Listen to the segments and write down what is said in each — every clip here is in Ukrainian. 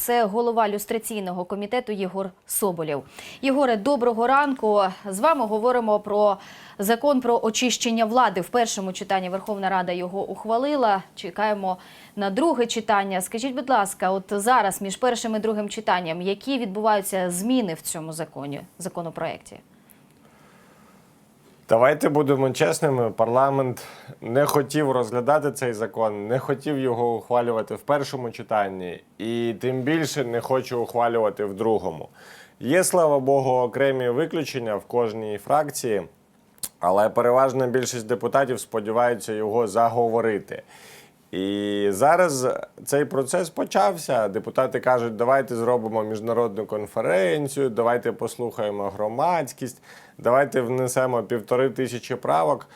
Це голова люстраційного комітету Єгор Соболєв. Єгоре, доброго ранку. З вами говоримо про закон про очищення влади. В першому читанні Верховна Рада його ухвалила. Чекаємо на друге читання. Скажіть, будь ласка, от зараз між першим і другим читанням, які відбуваються зміни в цьому законі законопроекті? Давайте будемо чесними. Парламент не хотів розглядати цей закон, не хотів його ухвалювати в першому читанні, і тим більше не хоче ухвалювати в другому. Є, слава Богу, окремі виключення в кожній фракції, але переважна більшість депутатів сподіваються його заговорити. І зараз цей процес почався. Депутати кажуть, давайте зробимо міжнародну конференцію, давайте послухаємо громадськість, давайте внесемо півтори тисячі правок.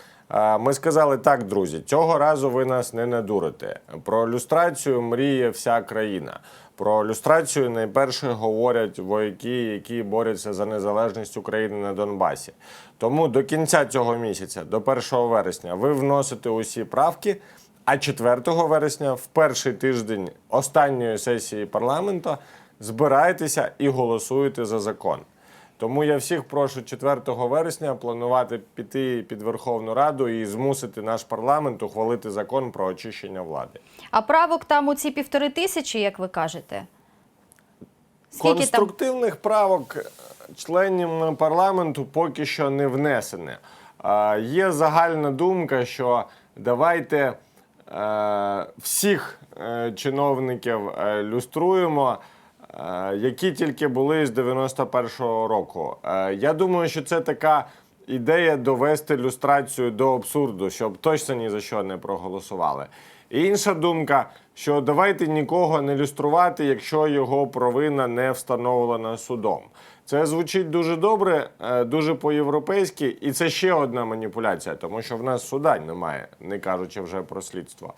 Ми сказали так, друзі, цього разу ви нас не надурите. Про люстрацію мріє вся країна. Про люстрацію найперше говорять вояки, які борються за незалежність України на Донбасі. Тому до кінця цього місяця, до 1 вересня, ви вносите усі правки. А 4 вересня, в перший тиждень останньої сесії парламенту, збираєтеся і голосуєте за закон. Тому я всіх прошу 4 вересня планувати піти під Верховну Раду і змусити наш парламент ухвалити закон про очищення влади. А правок там у ці півтори тисячі, як ви кажете? Скільки там? Конструктивних правок е, членів парламенту поки що не внесене. Є загальна думка, що давайте всіх е, чиновників е, люструємо, е, які тільки були з 91-го року. Е, Я думаю, що це така ідея довести люстрацію до абсурду, щоб точно ні за що не проголосували. І інша думка, що давайте нікого не люструвати, якщо його провина не встановлена судом. Це звучить дуже добре, е, дуже по-європейськи, і це ще одна маніпуляція, тому що в нас суда немає, не кажучи вже про слідство.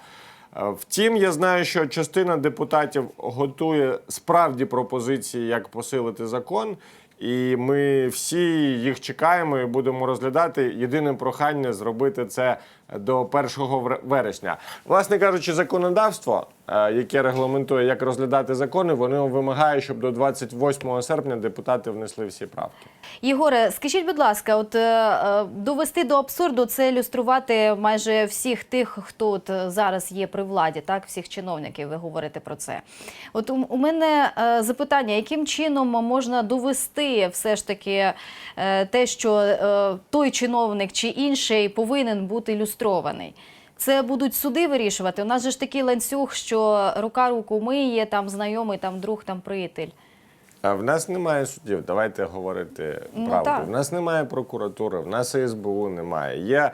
Е, Втім, я знаю, що частина депутатів готує справді пропозиції, як посилити закон, і ми всі їх чекаємо і будемо розглядати. Єдине прохання зробити це до 1 вр- вересня. Власне кажучи, законодавство, е, яке регламентує, як розглядати закони, воно вимагає, щоб до 28 серпня депутати внесли всі правки. Єгоре, скажіть, будь ласка, от е, е, довести до абсурду це ілюструвати майже всіх тих, хто от зараз є при владі, так всіх чиновників. Ви говорите про це. От у, мене запитання: яким чином можна довести все ж таки е, те, що е, той чиновник чи інший повинен бути ілюстрований? Це будуть суди вирішувати. У нас же ж такий ланцюг, що рука руку миє, там знайомий, там друг, там приятель. А в нас немає суддів, давайте говорити Ну, правду. так. В нас немає прокуратури, в нас СБУ немає. Є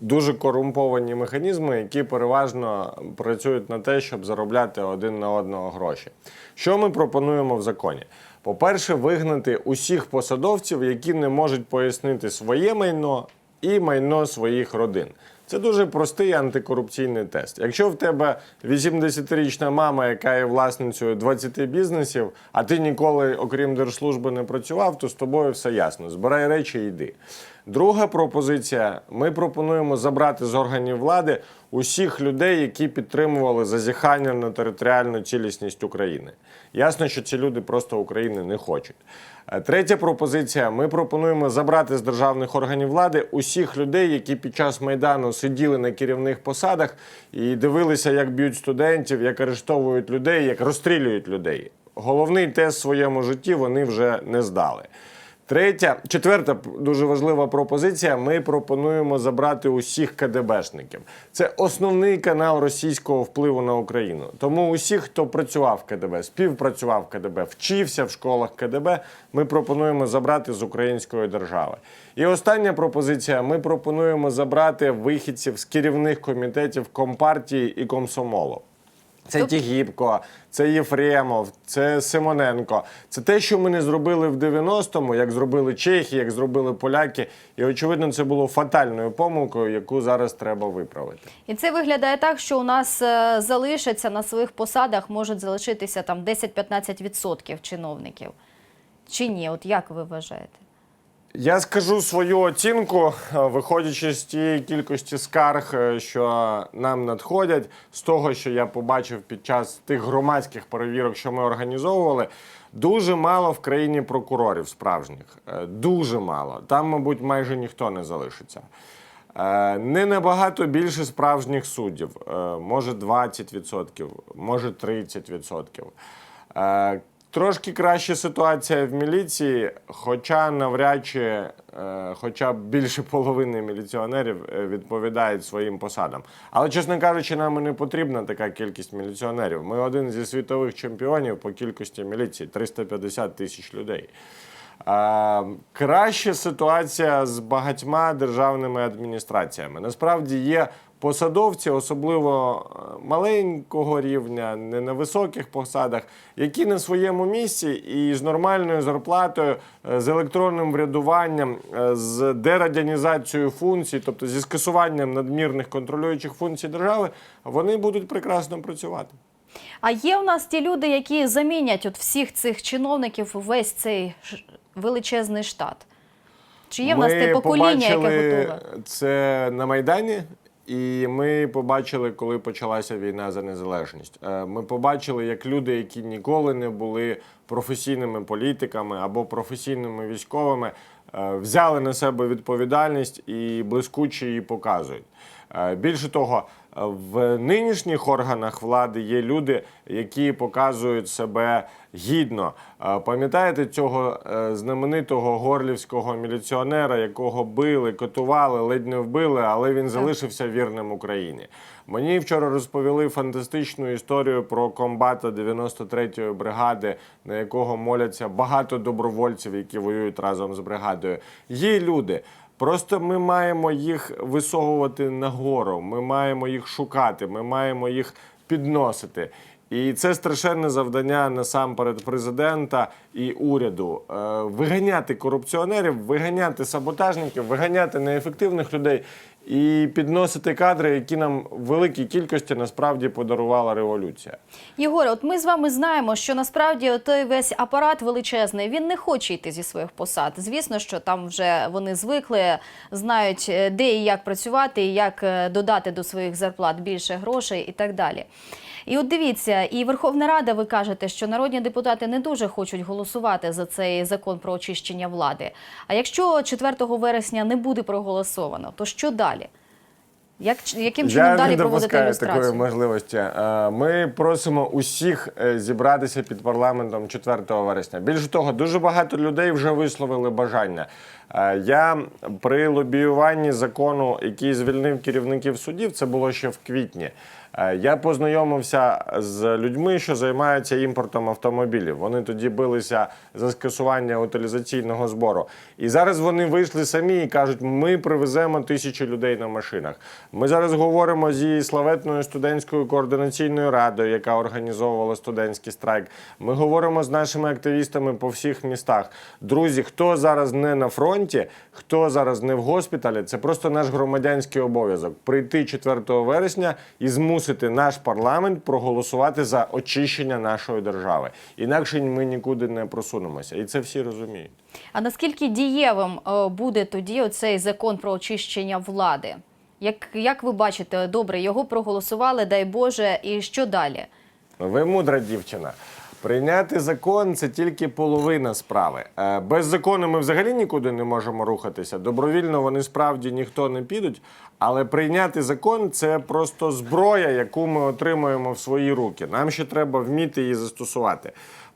дуже корумповані механізми, які переважно працюють на те, щоб заробляти один на одного гроші. Що ми пропонуємо в законі? По-перше, вигнати усіх посадовців, які не можуть пояснити своє майно і майно своїх родин. Це дуже простий антикорупційний тест. Якщо в тебе 80-річна мама, яка є власницею 20 бізнесів, а ти ніколи, окрім держслужби, не працював, то з тобою все ясно. Збирай речі йди. Друга пропозиція: ми пропонуємо забрати з органів влади усіх людей, які підтримували зазіхання на територіальну цілісність України. Ясно, що ці люди просто України не хочуть. Е, Третя пропозиція: ми пропонуємо забрати з державних органів влади усіх людей, які під час майдану сиділи на керівних посадах і дивилися, як б'ють студентів, як арештовують людей, як розстрілюють людей. Головний тест в своєму житті вони вже не здали. Третя, четверта дуже важлива пропозиція. Ми пропонуємо забрати усіх КДБшників. Це основний канал російського впливу на Україну. Тому усіх, хто працював в КДБ, співпрацював в КДБ, вчився в школах КДБ, ми пропонуємо забрати з української держави. І остання пропозиція: ми пропонуємо забрати вихідців з керівних комітетів Компартії і Комсомолу. Це Тігіпко, це Єфремов, це Симоненко. Це те, що ми не зробили в 90-му, як зробили чехи, як зробили поляки. І очевидно, це було фатальною помилкою, яку зараз треба виправити. І це виглядає так, що у нас е, залишаться на своїх посадах, можуть залишитися там 10-15% чиновників. Чи ні? От як ви вважаєте? Я скажу свою оцінку, е, виходячи з тієї кількості скарг, е, що нам надходять, з того, що я побачив під час тих громадських перевірок, що ми організовували. Дуже мало в країні прокурорів справжніх. Е, Дуже мало. Там, мабуть, майже ніхто не залишиться. Не набагато більше справжніх суддів. Може 20%, може 30%. Трошки краща ситуація в міліції, хоча навряд чи е, хоча б більше половини міліціонерів е, відповідають своїм посадам. Але, чесно кажучи, нам і не потрібна така кількість міліціонерів. Ми один зі світових чемпіонів по кількості міліції 350 тисяч людей. Краща ситуація з багатьма державними адміністраціями. Насправді є посадовці, особливо е, маленького рівня, не на високих посадах, які на своєму місці і з нормальною зарплатою, е, з електронним врядуванням, е, з дерадянізацією функцій, тобто зі скасуванням надмірних контролюючих функцій держави, вони будуть прекрасно працювати. А є у нас ті люди, які замінять от всіх цих чиновників весь цей величезний штат. Чи є в нас те покоління, яке готове? це на Майдані, і ми побачили, коли почалася війна за незалежність. Е, Ми побачили, як люди, які ніколи не були професійними політиками або професійними військовими, е, взяли на себе відповідальність і блискуче її показують. Е, Більше того, в нинішніх органах влади є люди, які показують себе гідно. Пам'ятаєте цього е, знаменитого горлівського міліціонера, якого били, катували, ледь не вбили, але він залишився вірним Україні. Мені вчора розповіли фантастичну історію про комбата 93-ї бригади, на якого моляться багато добровольців, які воюють разом з бригадою. Є люди. Просто ми маємо їх висовувати нагору, ми маємо їх шукати, ми маємо їх підносити. І це страшенне завдання насамперед президента і уряду Е, виганяти корупціонерів, виганяти саботажників, виганяти неефективних людей і підносити кадри, які нам в великій кількості насправді подарувала революція. Єгоре, от ми з вами знаємо, що насправді той весь апарат величезний, він не хоче йти зі своїх посад. Звісно, що там вже вони звикли, знають, е, де і як працювати, і як е, додати до своїх зарплат більше грошей і так далі. І от дивіться, і Верховна Рада, ви кажете, що народні депутати не дуже хочуть голосувати за цей закон про очищення влади. А якщо 4 вересня не буде проголосовано, то що далі? Як, яким чином Я далі не проводити ілюстрацію? такої можливості. Е, Ми просимо усіх е, зібратися під парламентом 4 вересня. Більше того, дуже багато людей вже висловили бажання. Е, Я при лобіюванні закону, який звільнив керівників судів, це було ще в квітні. Е, Я познайомився з людьми, що займаються імпортом автомобілів. Вони тоді билися за скасування утилізаційного збору. І зараз вони вийшли самі і кажуть: ми привеземо тисячі людей на машинах. Ми зараз говоримо зі славетною студентською координаційною радою, яка організовувала студентський страйк. Ми говоримо з нашими активістами по всіх містах. Друзі, хто зараз не на фронті, хто зараз не в госпіталі, це просто наш громадянський обов'язок прийти 4 вересня і змусити наш парламент проголосувати за очищення нашої держави. Інакше ми нікуди не просунемося, і це всі розуміють. А наскільки дієвим е, буде тоді оцей закон про очищення влади? Як, як ви бачите, добре, його проголосували, дай Боже, і що далі? Ви мудра дівчина. Прийняти закон це тільки половина справи. Е, Без закону ми взагалі нікуди не можемо рухатися. Добровільно вони справді ніхто не підуть. Але прийняти закон це просто зброя, яку ми отримуємо в свої руки. Нам ще треба вміти її застосувати.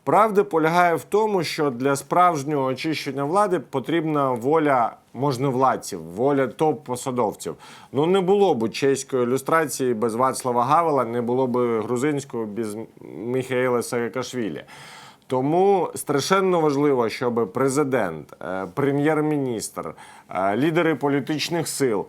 Правда полягає в тому, що для справжнього очищення влади потрібна воля можновладців, воля топ-посадовців. Ну не було б чеської ілюстрації без Вацлава Гавела, не було б грузинської без Міхаїла Саакашвілі. Тому страшенно важливо, щоб президент, е, прем'єр-міністр, е, лідери політичних сил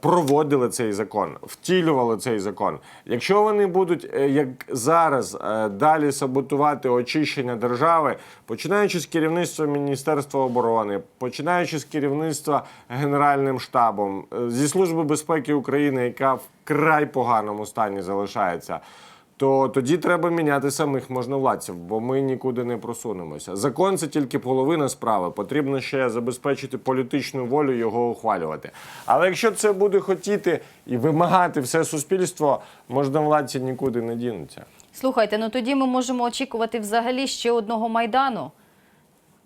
проводили цей закон, втілювали цей закон. Якщо вони будуть, е, як зараз, е, далі саботувати очищення держави, починаючи з керівництва Міністерства оборони, починаючи з керівництва Генеральним штабом, е, зі Служби безпеки України, яка вкрай поганому стані залишається. То тоді треба міняти самих можновладців, бо ми нікуди не просунемося. Закон це тільки половина справи. Потрібно ще забезпечити політичну волю його ухвалювати. Але якщо це буде хотіти і вимагати все суспільство, можновладці нікуди не дінуться. Слухайте, ну тоді ми можемо очікувати взагалі ще одного майдану.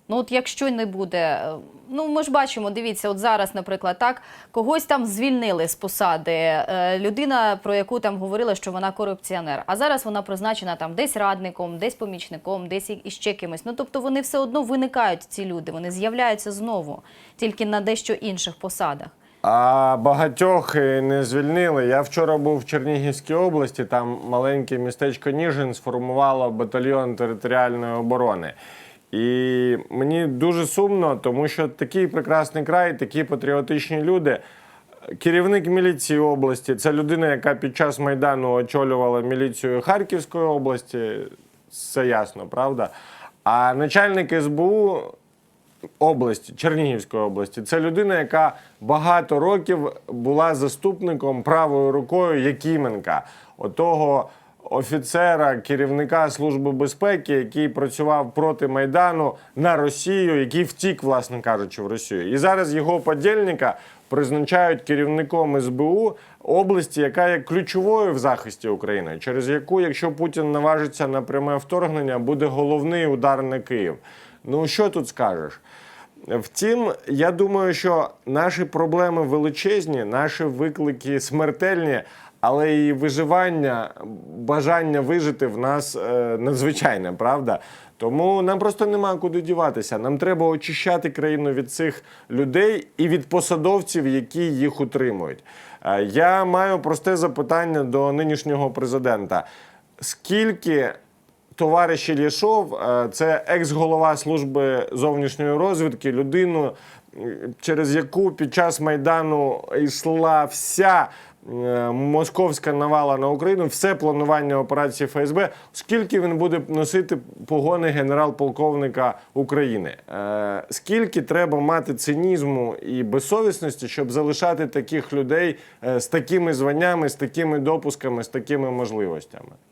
Ну, от якщо не буде, е, ну ми ж бачимо, дивіться, от зараз, наприклад, так когось там звільнили з посади. е, Людина, про яку там говорили, що вона корупціонер. А зараз вона призначена там десь радником, десь помічником, десь іще кимось. Ну тобто вони все одно виникають, ці люди, вони з'являються знову, тільки на дещо інших посадах. А багатьох е, не звільнили. Я вчора був в Чернігівській області. Там маленьке містечко Ніжин сформувало батальйон територіальної оборони. І мені дуже сумно, тому що такий прекрасний край, такі патріотичні люди. Керівник міліції області це людина, яка під час майдану очолювала міліцію Харківської області. Все ясно, правда? А начальник СБУ області, Чернігівської області. Це людина, яка багато років була заступником правою рукою Якименка, отого офіцера, керівника Служби безпеки, який працював проти Майдану на Росію, який втік, власне кажучи, в Росію. І зараз його подільника призначають керівником СБУ області, яка є ключовою в захисті України, через яку, якщо Путін наважиться на пряме вторгнення, буде головний удар на Київ. Ну що тут скажеш? Втім, я думаю, що наші проблеми величезні, наші виклики смертельні, але і виживання, бажання вижити в нас е, надзвичайне, правда? Тому нам просто нема куди діватися. Нам треба очищати країну від цих людей і від посадовців, які їх утримують. Е, я маю просте запитання до нинішнього президента: скільки товариш Ілєшов, е, це екс-голова служби зовнішньої розвідки, людину, через яку під час майдану йшла вся московська навала на Україну, все планування операції ФСБ. Скільки він буде носити погони генерал-полковника України? Е, Скільки треба мати цинізму і безсовісності, щоб залишати таких людей е, з такими званнями, з такими допусками, з такими можливостями?